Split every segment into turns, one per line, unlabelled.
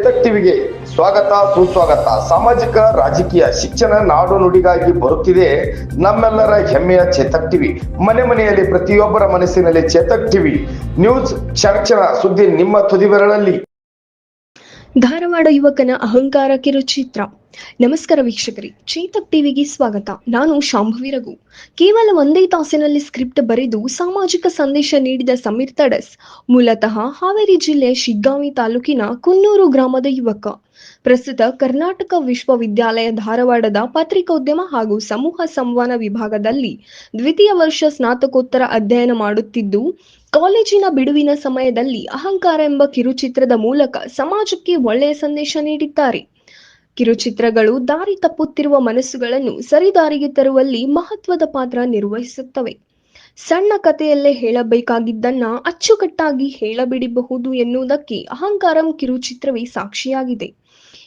ಟಿವಿಗೆ ಸ್ವಾಗತ, ಸುಸ್ವಾಗತ. ಸಾಮಾಜಿಕ, ರಾಜಕೀಯ, ಶಿಕ್ಷಣ ನಾಡು ನುಡಿಗಾಗಿ ಬರುತ್ತಿದೆ ನಮ್ಮೆಲ್ಲರ ಹೆಮ್ಮೆಯ ಚೇತಕ್ ಟಿವಿ. ಮನೆ ಮನೆಯಲ್ಲಿ, ಪ್ರತಿಯೊಬ್ಬರ ಮನಸ್ಸಿನಲ್ಲಿ ಚೇತಕ್ ಟಿವಿ. ನ್ಯೂಸ್ ಕ್ಷಣ ಸುದ್ದಿ ನಿಮ್ಮ ತುದಿ ಬೆರಳಲ್ಲಿ.
ಧಾರವಾಡ ಯುವಕನ ಅಹಂಕಾರ ಕಿರುಚಿತ್ರ ನಮಸ್ಕಾರ ವೀಕ್ಷಕರಿ, ಚೇತಕ್ ಟಿವಿಗೆ ಸ್ವಾಗತ. ನಾನು ಶಾಂಭವಿ ರಘು. ಕೇವಲ ಒಂದೇ ತಾಸಿನಲ್ಲಿ ಸ್ಕ್ರಿಪ್ಟ್ ಬರೆದು ಸಾಮಾಜಿಕ ಸಂದೇಶ ನೀಡಿದ ಸಮೀರ್ ತಡಸ್, ಮೂಲತಃ ಹಾವೇರಿ ಜಿಲ್ಲೆ ಶಿಗ್ಗಾವಿ ತಾಲೂಕಿನ ಕುನ್ನೂರು ಗ್ರಾಮದ ಯುವಕ. ಪ್ರಸ್ತುತ ಕರ್ನಾಟಕ ವಿಶ್ವವಿದ್ಯಾಲಯ ಧಾರವಾಡದ ಪತ್ರಿಕೋದ್ಯಮ ಹಾಗೂ ಸಮೂಹ ಸಂವಹನ ವಿಭಾಗದಲ್ಲಿ ದ್ವಿತೀಯ ವರ್ಷ ಸ್ನಾತಕೋತ್ತರ ಅಧ್ಯಯನ ಮಾಡುತ್ತಿದ್ದು, ಕಾಲೇಜಿನ ಬಿಡುವಿನ ಸಮಯದಲ್ಲಿ ಅಹಂಕಾರ ಎಂಬ ಕಿರುಚಿತ್ರದ ಮೂಲಕ ಸಮಾಜಕ್ಕೆ ಒಳ್ಳೆಯ ಸಂದೇಶ ನೀಡಿದ್ದಾರೆ. ಕಿರುಚಿತ್ರಗಳು ದಾರಿ ತಪ್ಪುತ್ತಿರುವ ಮನಸ್ಸುಗಳನ್ನು ಸರಿದಾರಿಗೆ ತರುವಲ್ಲಿ ಮಹತ್ವದ ಪಾತ್ರ ನಿರ್ವಹಿಸುತ್ತವೆ. ಸಣ್ಣ ಕಥೆಯಲ್ಲೇ ಹೇಳಬೇಕಾಗಿದ್ದನ್ನ ಅಚ್ಚುಕಟ್ಟಾಗಿ ಹೇಳಬಿಡಬಹುದು ಎನ್ನುವುದಕ್ಕೆ ಅಹಂಕಾರಂ ಕಿರುಚಿತ್ರವೇ ಸಾಕ್ಷಿಯಾಗಿದೆ.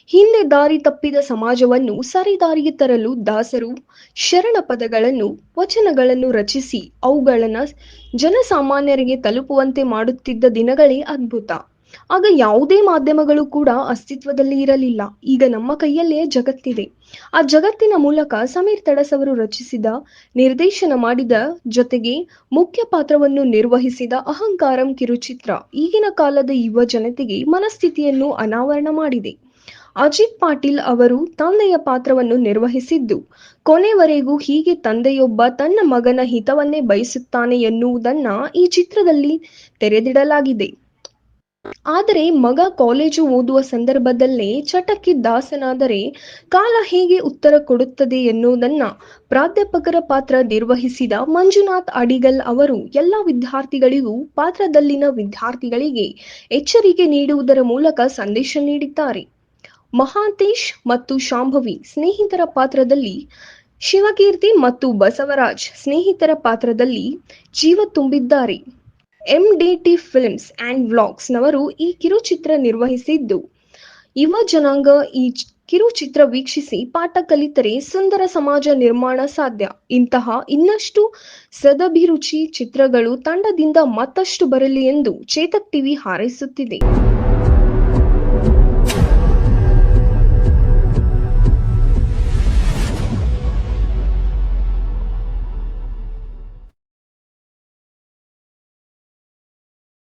ಹಿಂದೆ ದಾರಿ ತಪ್ಪಿದ ಸಮಾಜವನ್ನು ಸರಿದಾರಿಗೆ ತರಲು ದಾಸರು ಶರಣ ಪದಗಳನ್ನು, ವಚನಗಳನ್ನು ರಚಿಸಿ ಅವುಗಳನ್ನು ಜನಸಾಮಾನ್ಯರಿಗೆ ತಲುಪುವಂತೆ ಮಾಡುತ್ತಿದ್ದ ದಿನಗಳೇ ಅದ್ಭುತ. ಆಗ ಯಾವುದೇ ಮಾಧ್ಯಮಗಳು ಕೂಡ ಅಸ್ತಿತ್ವದಲ್ಲಿ ಇರಲಿಲ್ಲ. ಈಗ ನಮ್ಮ ಕೈಯಲ್ಲೇ ಜಗತ್ತಿದೆ. ಆ ಜಗತ್ತಿನ ಮೂಲಕ ಸಮೀರ್ ತಡಸ್ ಅವರು ರಚಿಸಿದ, ನಿರ್ದೇಶನ ಮಾಡಿದ ಜೊತೆಗೆ ಮುಖ್ಯ ಪಾತ್ರವನ್ನು ನಿರ್ವಹಿಸಿದ ಅಹಂಕಾರಂ ಕಿರುಚಿತ್ರ ಈಗಿನ ಕಾಲದ ಯುವ ಜನತೆಗೆ ಮನಸ್ಥಿತಿಯನ್ನು ಅನಾವರಣ ಮಾಡಿದೆ. ಅಜಿತ್ ಪಾಟೀಲ್ ಅವರು ತಂದೆಯ ಪಾತ್ರವನ್ನು ನಿರ್ವಹಿಸಿದ್ದು, ಕೊನೆವರೆಗೂ ಹೀಗೆ ತಂದೆಯೊಬ್ಬ ತನ್ನ ಮಗನ ಹಿತವನ್ನೇ ಬಯಸುತ್ತಾನೆ ಎನ್ನುವುದನ್ನ ಈ ಚಿತ್ರದಲ್ಲಿ ತೆರೆದಿಡಲಾಗಿದೆ. ಆದರೆ ಮಗ ಕಾಲೇಜು ಓದುವ ಸಂದರ್ಭದಲ್ಲೇ ಚಟಕ್ಕೆ ದಾಸನಾದರೆ ಕಾಲ ಹೇಗೆ ಉತ್ತರ ಕೊಡುತ್ತದೆ ಎನ್ನುವುದನ್ನ ಪ್ರಾಧ್ಯಾಪಕರ ಪಾತ್ರ ನಿರ್ವಹಿಸಿದ ಮಂಜುನಾಥ್ ಅಡಿಗಲ್ ಅವರು ಎಲ್ಲ ವಿದ್ಯಾರ್ಥಿಗಳಿಗೂ ಪಾತ್ರದಲ್ಲಿನ ವಿದ್ಯಾರ್ಥಿಗಳಿಗೆ ಎಚ್ಚರಿಕೆ ನೀಡುವುದರ ಮೂಲಕ ಸಂದೇಶ ನೀಡಿದ್ದಾರೆ. ಮಹಾಂತೇಶ್ ಮತ್ತು ಶಾಂಭವಿ ಸ್ನೇಹಿತರ ಪಾತ್ರದಲ್ಲಿ, ಶಿವಕೀರ್ತಿ ಮತ್ತು ಬಸವರಾಜ್ ಸ್ನೇಹಿತರ ಪಾತ್ರದಲ್ಲಿ ಜೀವ ತುಂಬಿದ್ದಾರೆ. ಎಂಡಿಟಿ ಫಿಲ್ಮ್ಸ್ ಅಂಡ್ ವ್ಲಾಗ್ಸ್ನವರು ಈ ಕಿರುಚಿತ್ರ ನಿರ್ವಹಿಸಿದ್ದು. ಯುವ ಜನಾಂಗ ಈ ಕಿರುಚಿತ್ರ ವೀಕ್ಷಿಸಿ ಪಾಠ ಕಲಿತರೆ ಸುಂದರ ಸಮಾಜ ನಿರ್ಮಾಣ ಸಾಧ್ಯ. ಇಂತಹ ಇನ್ನಷ್ಟು ಸದಭಿರುಚಿ ಚಿತ್ರಗಳು ತಂಡದಿಂದ ಮತ್ತಷ್ಟು ಬರಲಿ ಎಂದು ಚೇತಕ್ ಟಿವಿ ಹಾರೈಸುತ್ತಿದೆ.